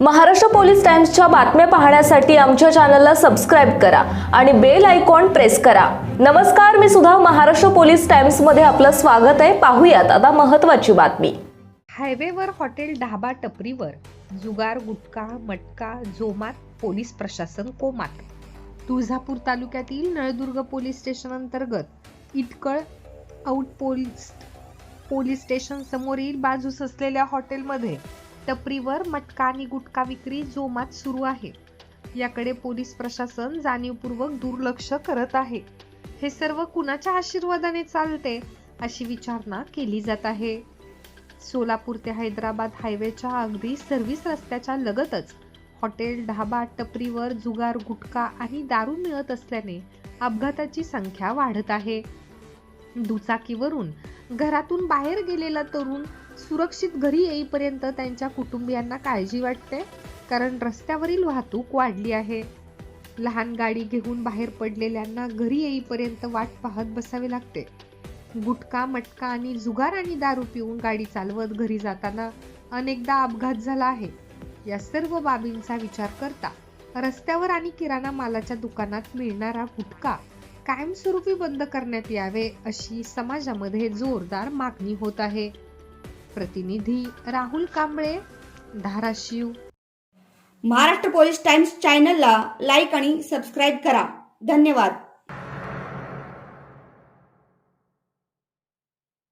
Maharashtra police टाइम्सच्या बातम्या पाहण्यासाठी आमच्या चॅनलला सबस्क्राईब करा आणि बेल आयकॉन प्रेस करा. नमस्कार मी सुद्धा महाराष्ट्र पोलीस टाइम्समध्ये आपलं स्वागत आहे. पाहूयात आता महत्वाची बातमी. हायवेवर हॉटेल ढाबा टपरीवर जुगार गुटखा मटका जोमात पोलीस प्रशासन कोमात. तुळजापूर तालुक्यातील नळदुर्ग पोलीस स्टेशन अंतर्गत Itkal out police police station समोरील बाजूस असलेल्या हॉटेलमध्ये टपरीवर मटका आणि गुटखा विक्री जोमात सुरू आहे. याकडे पोलीस प्रशासन जाणीवपूर्वक दुर्लक्ष करत आहे. हे सर्व कुणाच्या आशीर्वादाने चालते अशी विचारणा केली जात आहे. सोलापूर ते हैदराबाद हायवेच्या अगदी सर्व्हिस रस्त्याच्या लगतच हॉटेल ढाबा टपरीवर जुगार गुटखा आणि दारू मिळत असल्याने अपघाताची संख्या वाढत आहे. दुचाकीवरून घरातून बाहेर गेलेला तरुण सुरक्षित घरी येईपर्यंत त्यांच्या कुटुंबियांना काळजी वाटते कारण रस्त्यावरील वाहतूक वाढली आहे. लहान गाडी घेऊन बाहेर पडलेल्यांना घरी येईपर्यंत वाट पाहत बसावे लागते. गुटखा मटका आणि जुगार आणि दारू पिऊन गाडी चालवत घरी जाताना अनेकदा अपघात झाला आहे. या सर्व बाबींचा विचार करता रस्त्यावर आणि किराणा मालाच्या दुकानात मिळणारा गुटखा कायमस्वरूपी बंद करण्यात यावे अशी समाजामध्ये जोरदार मागणी होत आहे. प्रतिनिधी राहुल कांबळे धाराशिव. महाराष्ट्र पोलीस टाइम्स चॅनलला लाईक आणि सबस्क्राईब करा. धन्यवाद.